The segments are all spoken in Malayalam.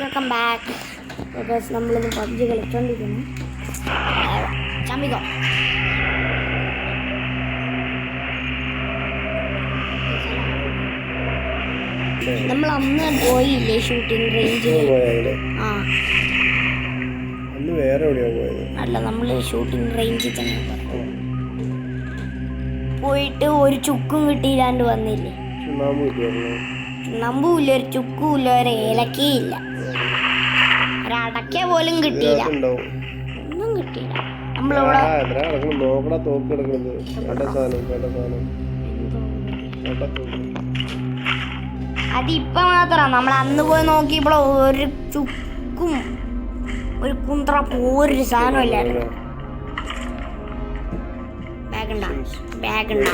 വെൽക്കം ബാക്ക് ബിക്കോസ് നമ്മളിന്ന് പബ്ജി കളിച്ചോണ്ടിരിക്കുന്നു. ചമ്മിക്കോ നമ്മൾ അന്ന് പോയില്ലേ ഷൂട്ടിംഗ് റേഞ്ചിൽ ആ. അന്ന് വേറെ എവിടെയാ പോയത്? അല്ല നമ്മൾ ഷൂട്ടിംഗ് റേഞ്ചിൽ തന്നെ. പോയിട്ട് ഒരു ചുക്കും കിട്ടിയില്ലാണ്ട് വന്നില്ലേ? ചുണ്ണാമ്പൂല്ല ഒരു ചുക്കുമില്ല ഒരു ഏലക്കയില്ല ഒരടക്ക പോലും കിട്ടിയില്ല. ഒന്നും കിട്ടിയില്ല. നമ്മളിവിടെ നോക്കടാ തോക്ക് കിടക്കുന്നത് വേണ്ട സാധനം വേണ്ട സാധനം. വേണ്ട തോക്ക്. അതിപ്പോ മാത്രം. നമ്മൾ അന്ന് പോയി നോക്കിയപ്പോൾ ഒരു ചുക്കും ഒരു കുന്ത്ര പോരൊരു സാധനം ഇല്ലായിരുന്നു ബാഗ് ഉണ്ടാ ബാഗ് ഉണ്ടാ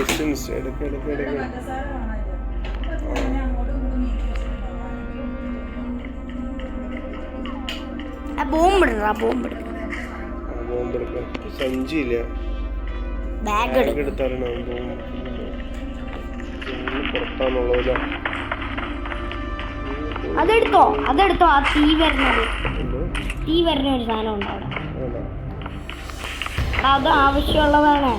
ആ ബോംബ് ബോംബ് ബോംബ് എടുക്ക സഞ്ചിയില്ല ബാഗ് ബോംബ് അതെടുത്തോ അതെടുത്തോ ആ തീ വരുന്നത്. തീ വരുന്ന ഒരു സാധനം ഉണ്ട് അവിടെ. അത് ആവശ്യമുള്ളതാണ്.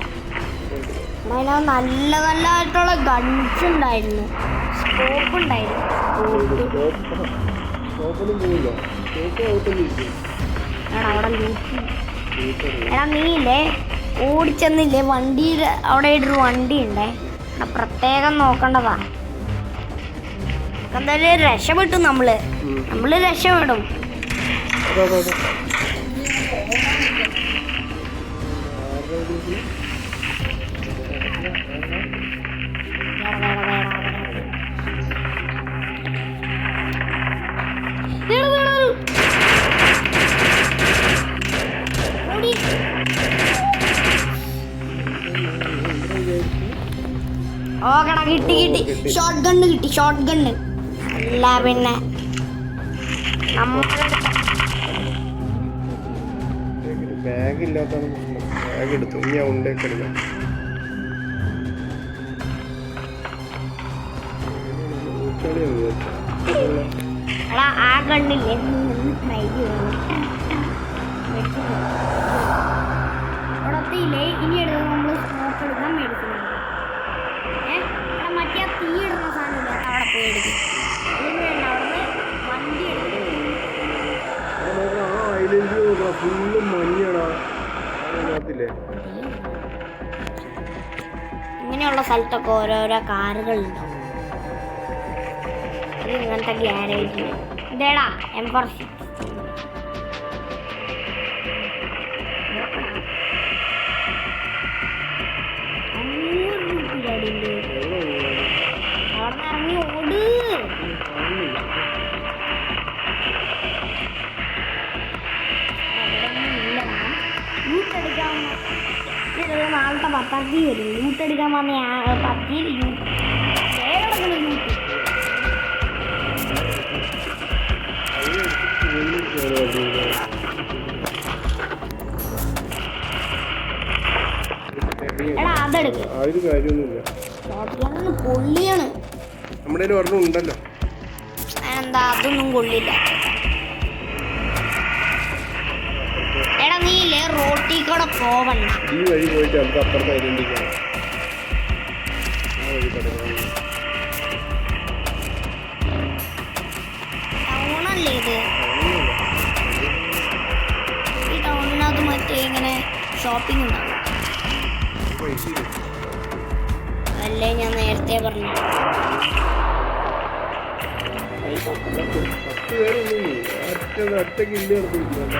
അതിനകത്ത് നല്ല നല്ലതായിട്ടുള്ള ഗൺസ് ഉണ്ടായിരുന്നു. സ്കോപ്പ് ഉണ്ടായിരുന്നു പോയില്ല. എടാ അവിടെ ലൂട്ടി എടാ നീയില്ലേ? ഓടിച്ചെന്നില്ലേ? വണ്ടിയിൽ അവിടെ ഒരു വണ്ടി ഉണ്ടേ. പ്രത്യേകം നോക്കേണ്ടതാ. എന്തായാലും രക്ഷപ്പെട്ടു നമ്മൾ. നമ്മൾ രക്ഷപ്പെടും. ഓക്കടാ കിട്ടി കിട്ടി. ഷോർട്ട് ഗണ്ണ് കിട്ടി ഷോർട്ട് ഗണ്ണ് അല്ല പിന്നെ. ബാഗ് ബാഗ് എടുത്തു ഇനി ഞാൻ ഉണ്ടേക്ക് എടുക്കാം. ഊച്ചാളിയാണ് വിചാരിച്ചത്. എടാ ആ ഇനി ഫുള്ള് അതിനകത്തില്ലേ? ഇങ്ങനെയുള്ള സ്ഥലത്തൊക്കെ ഓരോരോ കാറുകളുണ്ടാവും അത് ഇങ്ങനത്തെ ഗ്യാരേജ് ഇതേടാ എം ഫോർ സിക്സ് തീയതി വരും ലൂട്ട് കിടക്കുന്ന വന്ന. വണ്ടിയില്ല. എടാ അതെടുക്ക്. പൊള്ളിയാണ്. നമ്മുടെ ഉണ്ടല്ലോ. എന്താ അതൊന്നും കൊള്ളില്ല. കൂടെ പോവണ്ട. ഈ വഴി പോയിട്ട് നമുക്ക് അപ്പുറത്തെ ഐഡന്റിക്കാം ആ വഴി കിടക്കണം ടൗണല്ലേ ഇത്? ഈ ടൗണിനകത്ത് മറ്റേ ഇങ്ങനെ ഷോപ്പിംഗ് ഉണ്ടാവും. അല്ലേ ഞാൻ നേരത്തെ പറഞ്ഞു ഒറ്റ ഒറ്റയ്ക്ക് ഇല്ല നടത്തിയിട്ടില്ല.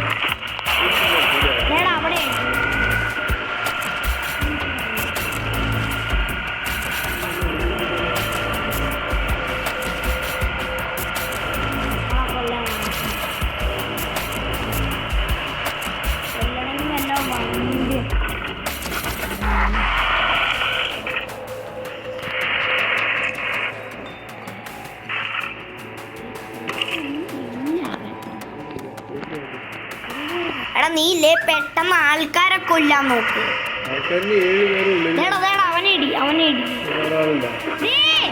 നീ ഇല്ലേ പെട്ടെന്ന് ആൾക്കാരെ കൊല്ലാൻ നോക്ക്. അവനേടി അവനേടി പേരെ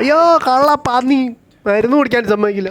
അയ്യോ കള്ള പന്നി മരുന്ന് കുടിക്കാൻ സമ്മതിക്കില്ല.